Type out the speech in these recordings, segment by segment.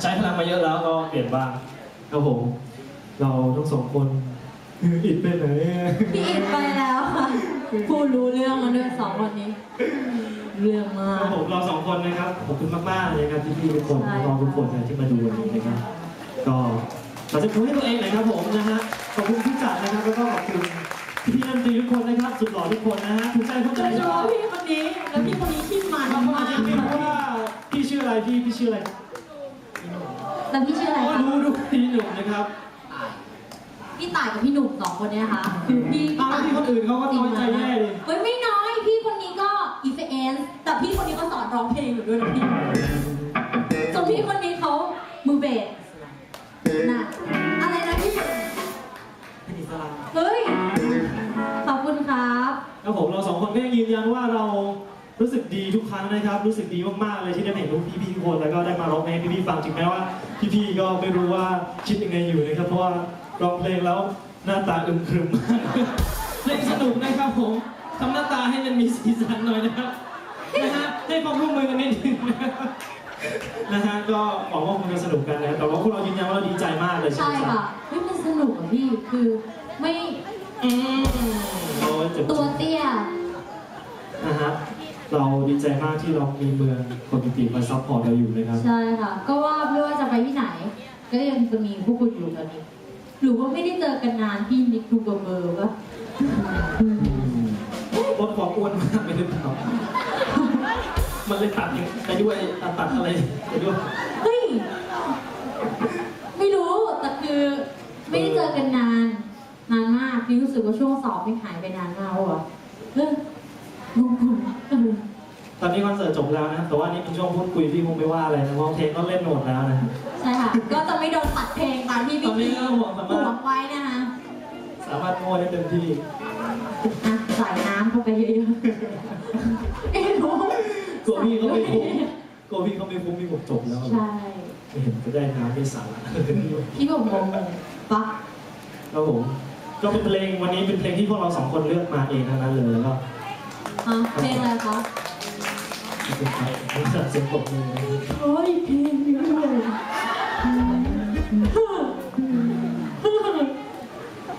ใช้พลังมาเยอะแล้วก็เปลี่ยนบ้างครับผมเราทั้งสองคนอิดไปไหนพี่อินไปแล้วค่ะพูดรู้เรื่องมาด้วยสองคนนี้ เรื่องมาครักบผมเราสองคนนะครับขอบคุณมากๆเลยครับที่พี่ๆทุกคนใช่น้องๆทุกคนนะที่มาดูวันนี้นะครับก็ขอจะพูดให้ตัวเองหน่อยครับผมนะฮะขอบคุณผู้จัดนะครับแล้วก็ขอบคุณพี่ๆนักดนตรีทุกคนนะครับสุดหล่อทุกคนนะฮะถูกใจเข้าโดใจยเฉใช่ไหมพาะพี่คนนี้แล้วพี่คนนี้ขี้หมันเรามากจะไม่รู้ว่าพี่ชื่ออะไรพี่พี่ชื่ออะไร แล้วพี่ชื่ออะไร ก็ คะ รู้ดูพี่ห นุ่มนะครับพี่ต่ายกับพี่หนุ่มสองคนเนี้ยค่ะคือพี่เอาแล้วพี่คนอื่นเขาก็น้อยใจแย่เลยเฮ้ยไม่น้อยพี่คนนี้ก็อีเฟเอนแต่พี่คนนี้ก็สอนร้องเพลงอยู่ด้วยนะพี่ส่วนพี่คนนี้เขามือเบสน่ะอะไรนะพี่เป็นอิสระเฮ้ยขอบคุณครับแล้วผมเราสองคนก็ยังยืนยันว่าเรา รู้สึกดีทุกครั้งนะครับ รู้สึกดีมากๆเลยที่ได้เห็นทุกพี่ๆทุกคนแล้วก็ได้มาร้องเพลงให้พี่ๆฟังถึงแม้ว่าพี่ๆก็ไม่รู้ว่าคิดยังไงอยู่นะครับ เพราะว่าร้องเพลงแล้วหน้าตาอึมครึมมากเพลงสนุกนะครับผมทำหน้าตาให้มันมีสีสันหน่อยนะครับนะฮะให้ความร่วมมือกันนิดนึงนะครับนะฮะก็หวังว่าคงจะสนุกกันนะครับแต่ว่าพวกเรายืนยันว่าเราดีใจมากเลยใช่ไหมค่ะเฮ้ยมันสนุกอะพี่คือไม่อืมโอ้ยเจ็บตัวเตี้ยนะฮะ เราดีใจมากที่เรามีเมืองคนดนตรีมาซัพพอร์ตเราอยู่นะครับ ใช่ค่ะ ก็ว่าไม่ว่าจะไปที่ไหน ก็ยังจะมีพวกคุณอยู่กันนี้หรือว่าไม่ได้เจอกันนานพี่นิกดูเบอร์เบอร์ปะลดความอ้วนมากไปหรือเปล่ามันเลยตัดอย่างไปด้วยตัดตัดอะไรไปด้วยเฮ้ยไม่รู้แต่คือ ไม่ได้เจอกันนาน นานมากพี่รู้สึกว่าช่วงสอบไม่หายไปนานมากว่ะเอองงๆเออ ตอนนี้คอนเสิร์ตจบแล้วนะ แต่ว่านี่เป็นช่วงพูดคุยพี่คงไม่ว่าอะไรนะเพราะเพลงก็เล่นหมดแล้วนะ ใช่ค่ะ ก็จะไม่โดนตัดเพลงตามที่ตพี่อนนี้ก็ห่วงสาห่มารวถงไว้นะคะสามารถโม้ได้เต็มที่อะใส่น้ำเข้าไปเยอะๆเอ้รู้กลัวพี่เขาไม่คุ้มกลัวพี่เขาไม่คุ้มพี่ผมจบแล้วใช่ ไม่เห็นจะได้น้ำได้สาระพี่บอกงงๆปะครับผมก็เป็นเพลงวันนี้เป็นเพลงที่พวกเราสองคนเลือกมาเองทั้งนั้นเลยแล้วก็ฮะเพลงอะไรคะ ขอบคุณครับนี่จัดเสียงปรบมือโอ้ยเพลงนี้ด้วย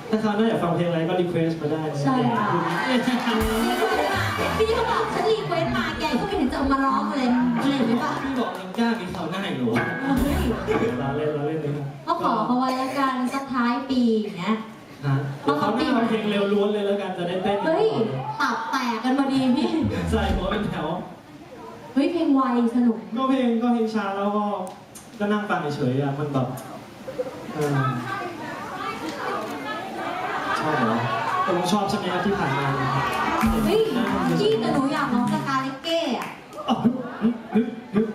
ถ้าคราวหน้าอยากฟังเพลงอะไรก็รีเควสมาได้นะใช่ค่ะ พี่เขาบอกฉันรีเควสต์มาแกก็ไม่เห็นจะเอามาร้องเลยอะไรอย่างเงี้ยปะพี่บอกยังก้ามีคราวหน้าอีกเหรอเฮ้ยเราเล่นเราเล่นเลยนะก็ขอเขาไว้แล้วกันสักท้ายปีอย่างเนี้ย ฮะเดี๋ยวคราวหน้าเอาเพลงเร็วล้วนเลยแล้วกันจะได้เต้นเฮ้ย ตับแตกกันพอดีพี่ ใส่หัวเป็นแถว เฮ้ยเพลงไวสนุกก็เพลงก็เพลงช้าแล้วก็ก็นั่งฟังเฉยๆอะมันแบบเออชอบเหรอตกลงชอบใช่ไหมครับที่ผ่านมาเนี่ยเฮ้ยพี่แต่หนูอยากร้องสกาเลเก้อะอ๋อนึกนึก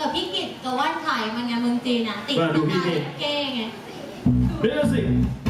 กกับพี่กิตกับว่านไข่มันไงเมืองจีนอะติดมาดูพี่สกาเมเลย์เก้ไงเ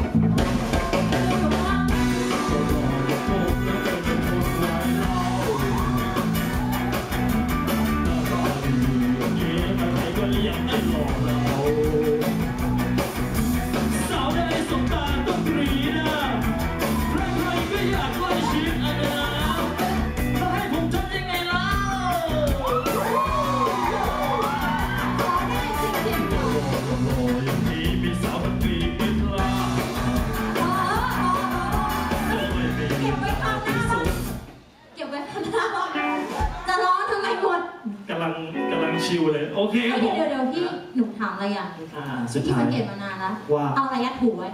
ำลังกำลังชิลเลย โอเคครับผเดี๋ยวม เดี๋ยวเดี๋ยวพี่หนูถามอะไรอย่างอ่าสุดพี่ท้าสัย งเกตมานานแล้วว่า เอาอะไรยัดหูไว้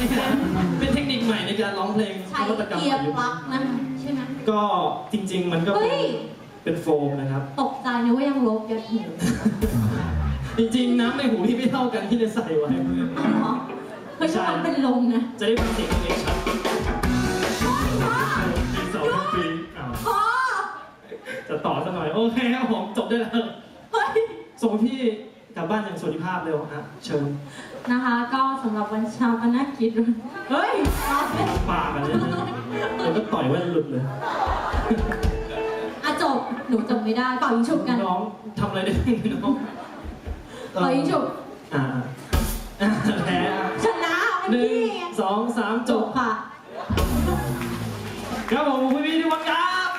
นี่เป็นเทคนิคใหม่ในการร้องเพลงใช้นวัตกรรมเกียร์ประยุกต์ปลั๊กนะใช่ไหมก็จริง ๆ มันก็เฮ้เป็นยเป็นโฟมนะครับ ตกใจนึกว่ายังลบยัดหูจริงๆ น้ำในหูที่ไม่เท่ากันที่จะใส่ไว้ อ๋อเหรอเฮ้ยใช่มันเป็นลมนะ จะได้ฟังเสียงตัวเองชัด น่อย โอเคครับผมจบได้แล้วเฮ้ยส่งพี่กลับบ้านอย่างสวัสดิภาพเร็วฮะเชิญนะคะ ก็สำหรับวันชาปนกิจเฮ้ยเราเป็นปากกันเลยนะเดี๋ยวก็ต่อยแว่นหลุดเลยอะจบหนูจบไม่ได้เป่ายิงฉุบกันน้องทำอะไรได้บ้างน้องเป่ายิงฉุบอ่าอ่าแพ้อะชนะเป็นหนึ่งพี่ไงสองสามจจบบค่ะครับผมคุณพี่ทุกคนครับ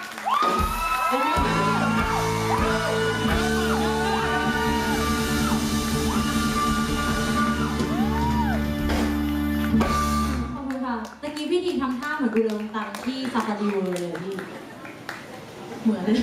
ขอบ ตะกี้พี่ทีทำท่าเหมือนดูเรงตังที่ซาฟารีเวิร์เลยพี่ เหมือนเลย